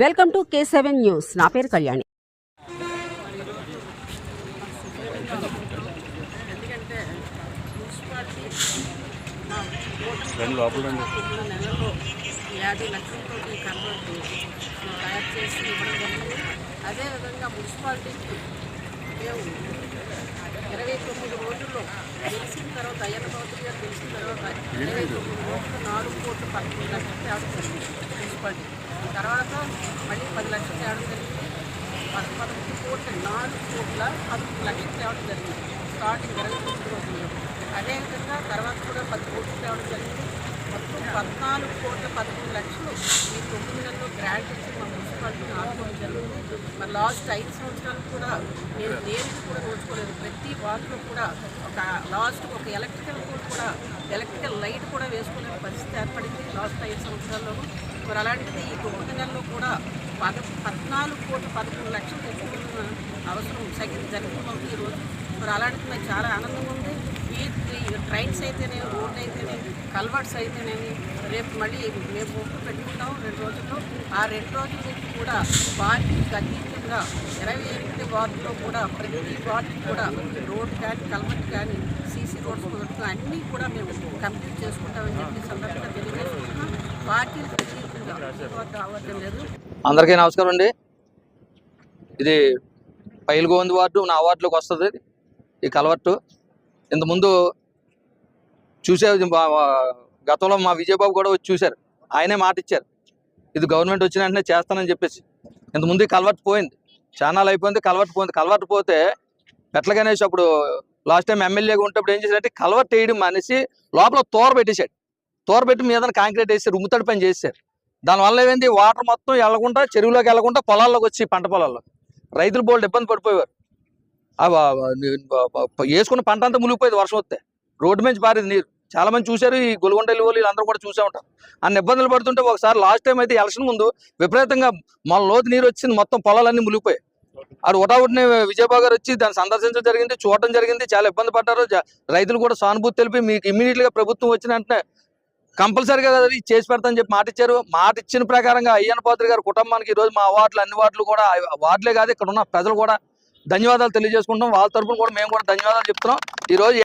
Welcome to K seven news. నా పేరు కళ్యాణి. యాభై లక్షలతో కన్వర్ట్ తయారు చేసి ఇవ్వడం జరిగింది అదేవిధంగా మున్సిపాలిటీకి మేము ఇరవై తొమ్మిది రోజుల్లో గెలిచిన తర్వాత అయ్యన్న చౌదరి గారు గెలిచిన తర్వాత ఇరవై తొమ్మిది రోజుల్లో నాలుగు కోట్లు తేవడం జరిగింది మున్సిపాలిటీ. తర్వాత మళ్ళీ పది లక్షలు తేవడం జరిగింది. పద పదకొండు కోట్ల నాలుగు కోట్ల పదకొండు లక్షలు తేవడం జరిగింది. స్టార్టింగ్ ఇరవై తొమ్మిది రోజుల్లో అదేవిధంగా తర్వాత కూడా పది కోట్లు తేవడం జరిగింది. మొత్తం పద్నాలుగు కోట్ల పదకొండు లక్షలు ఈ తొమ్మిది నెలల్లో గ్రాంట్ ఇచ్చి మా మున్సిపాలిటీని ఆదుకోవడం జరిగింది. మరి లాస్ట్ ఐదు సంవత్సరాలు కూడా నేను దేనికి కూడా నోచుకోలేదు. ప్రతి వార్డులో కూడా ఒక లాస్ట్ ఒక ఎలక్ట్రికల్ పోల్ కూడా ఎలక్ట్రికల్ లైట్ కూడా వేసుకోలేని పరిస్థితి ఏర్పడింది. లాస్ట్ ఐదు సంవత్సరాల్లోనూ మరి అలాంటిది ఈ తొమ్మిది నెలల్లో కూడా పద పద్నాలుగు కోట్ల పదకొండు లక్షలు తెచ్చుకున్న అవసరం సగం జరుగుతుంది ఈరోజు మరి అలాంటిది నాకు చాలా ఆనందంగా ఉంది. ఈ ట్రైన్స్ అయితేనే రోడ్లు అయితేనే కల్వర్ట్స్ అయితేనేమి రేపు మళ్ళీ మేము ఒప్పు పెట్టుకుంటాం రెండు రోజుల్లో. ఆ రెండు రోజుల నుంచి కూడా పార్టీకి అతీతంగా ఇరవై ఎనిమిది వార్డులో కూడా ప్రతి వార్డుకి కూడా రోడ్ కానీ కల్వర్ట్ కానీ సీసీ రోడ్స్ అన్నీ కూడా మేము కంప్లీట్ చేసుకుంటామని చెప్పి సందర్భంగా తెలియజేసుకుంటున్నాం పార్టీలు అందరికీ నమస్కారం అండి. ఇది పైల్గోంది వార్డు నా వార్డులోకి వస్తుంది. ఈ కలవట్టు ఇంతకుముందు చూసే గతంలో మా విజయబాబు కూడా వచ్చి చూశారు. ఆయనే మాట ఇచ్చారు. ఇది గవర్నమెంట్ వచ్చిన వెంటనే చేస్తానని చెప్పేసి. ఇంతకుముందు ఈ కలవట్టు పోయింది. చానాలు అయిపోయింది కలవట్టు పోయింది. కలవట్టు పోతే పెట్ల గణేష్ అప్పుడు లాస్ట్ టైం ఎమ్మెల్యేగా ఉంటప్పుడు ఏం చేశారంటే కలవట్టు వేయడం మనిషి లోపల తోర పెట్టేశాడు. తోర పెట్టి మీద కాంక్రీట్ వేసి రుమ్ముతడి పని చేశారు దానివల్ల ఏమైంది? వాటర్ మొత్తం వెళ్ళకుండా చెరువులోకి వెళ్ళకుండా పొలాల్లోకి వచ్చి పంట పొలాల్లో. రైతులు బోల్డ్ ఇబ్బంది పడిపోయేవారు. ఆ వేసుకున్న పంట అంతా మునిగిపోయేది వర్షం వస్తే. రోడ్డు మీద పారేది నీరు. చాలా మంది చూశారు ఈ గొలుగొండలి వాళ్ళు వీళ్ళందరూ కూడా చూసే ఉంటారు. అన్ని ఇబ్బందులు పడుతుంటే ఒకసారి లాస్ట్ టైం అయితే ఎలక్షన్ ముందు విపరీతంగా మన లోతు నీరు వచ్చింది మొత్తం పొలాలన్నీ మునిగిపోయాయి. ఆడు ఒకటావుటిని విజయబాబు గారు వచ్చి దాన్ని సందర్శించడం జరిగింది చూడటం జరిగింది చాలా ఇబ్బంది పడ్డారు. రైతులు కూడా సానుభూతి తెలిపి మీకు ఇమ్మీడియట్గా ప్రభుత్వం వచ్చిన వెంటనే కంపల్సరీగా కదా చేసి పెడతానని చెప్పి మాట ఇచ్చారు మాట ఇచ్చిన ప్రకారంగా అయ్యన్న పాత్రి గారి కుటుంబానికి ఈ రోజు మా వార్డులు అన్ని వార్డులు కూడా వార్డులే కాదు ఇక్కడ ఉన్న ప్రజలు కూడా ధన్యవాదాలు తెలియజేసుకుంటాం వాళ్ళ తరఫున కూడా మేము కూడా ధన్యవాదాలు చెప్తున్నాం. ఈ రోజు